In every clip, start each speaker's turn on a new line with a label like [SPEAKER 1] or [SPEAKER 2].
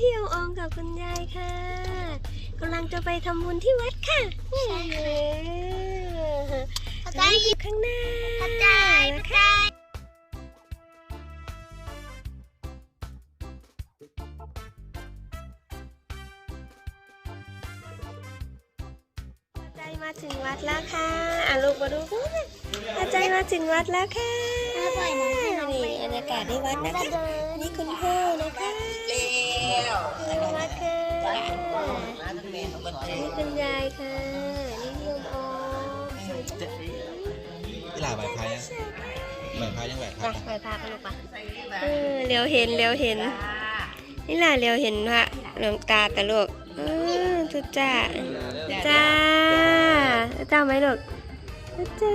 [SPEAKER 1] ่เหี่ยวอองกับคุณยายค่ะกำลังจะไปทำบุญที่วัดค่ะ
[SPEAKER 2] ใช่ค่ะ
[SPEAKER 1] เข้า
[SPEAKER 2] ใจ
[SPEAKER 1] ข้างหน้า
[SPEAKER 2] เข้าใจ
[SPEAKER 1] นะคะใจมาถึงวัดแล้วค่ะอะลูกมาดูกันใจมาถึงวัดแล้วค่ะ
[SPEAKER 2] ปล่อยน้องให้น้องไป
[SPEAKER 1] นี่บรรยากาศที่วัดนะคะ นี่คุณพ่อนะคะ นี่วัดค่ะนี่คุณยายค่ะนี่โยมออมสวยจังเลย
[SPEAKER 3] ที่ลาใบพายยังใบพายยังแหวกค
[SPEAKER 1] ไป
[SPEAKER 3] รับ
[SPEAKER 1] ไปพาไปลูกปะเออเร็วเห็นเร็วเห็น นี่ล่ะเร็วเห็นพระหลวงตาแต่ลูกเออทุจ้าจ้าจ้าไหมลูกจ้า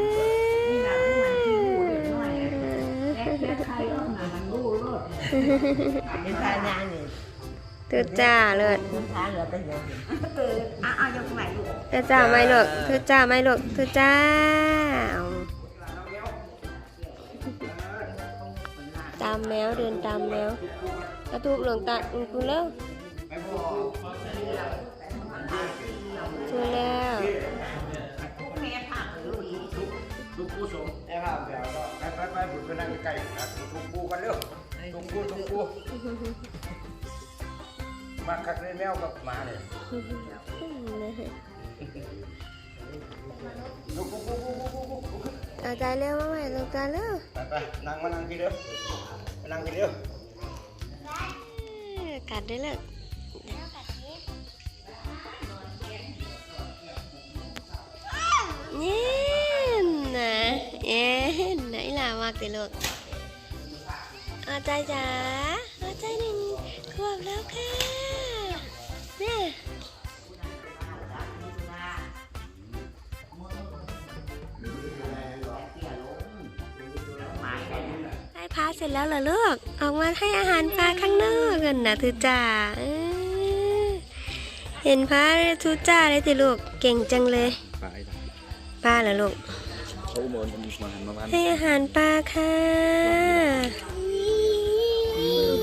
[SPEAKER 1] ทุจ้าเลย
[SPEAKER 4] เอาเอายกใหม่ลูก
[SPEAKER 1] ทุจ้าไหมลูกทุจ้าไหมลูกทุจ้าเอาตามแมวเดินตามแมวกระทูกหลวงตาคุณคุณแล้วช่วยแล้ว
[SPEAKER 5] ลูกผู้สมไอ้ภาพเดี๋ยวก็ไปไปไปบุญไปนั่งใกล้ๆนะลูกผู้กันเร็วลูกผู้ลูกผู้ มาคักเลยแมวกับหมาเลยลูกผู้ผู้ผู้ผู้ผู้ผู้
[SPEAKER 1] เอาใจเร็วมาใหม่หลวงตาเร็ว
[SPEAKER 5] ไปไปนั่งมานั่งทีเดียวมานั่งทีเดียว
[SPEAKER 1] เออกัดได้เลยเย็นนะเย็นไหนล่ะมากติลูกเอาใจจ๋าเอาใจหนึ่งขวบแล้วค่ะเนี่ยให้พาเสร็จแล้วเหรอลูก ออกมาให้อาหารปลาข้างนอกกันนะทุจ่าเห็นพระทุจ่าเลยติลูก เก่งจังเลย
[SPEAKER 3] ป
[SPEAKER 1] ป้าเหรอลูกให้อาหารปลาค่ะ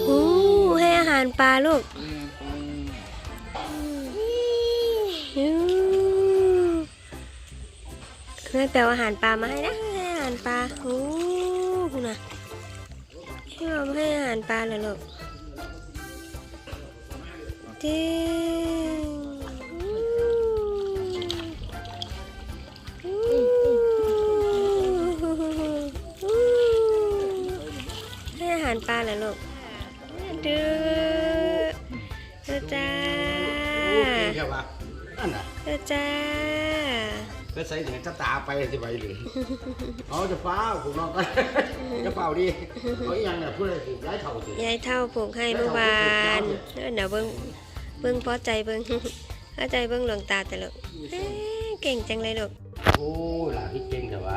[SPEAKER 1] โอ้ให้อาหารปลาลูก แม่แปลอาหารปลามาให้นะให้อาหารปลาโอ้คุณน่ะให้เราให้อาหารปลาเลยลูกจริงให้อาหารปลาเหรอลูกดื้อดื้อจ้า
[SPEAKER 5] ใช่ปะนั่นน่ะ
[SPEAKER 1] ดื้อจ้า
[SPEAKER 5] ก็ใส่ถึงจะตาไปสิไปเลยเอาจะเฝ้าผมนอนกันจะเฝ้าดีเอาอีหยังเนี่ยพูดอะไรถูกย้ายเท่าสิ
[SPEAKER 1] ยายเท่าผูกให้เมื่อวานเดี๋ยวเบิ้งเบิ้งพอใจเบิ้งเข้าใจเบิ้งหลวงตาแต่ลูกเอ้ยเก่งจังเลยลูก
[SPEAKER 5] โอ้หลานที่เก่งแต่ว่า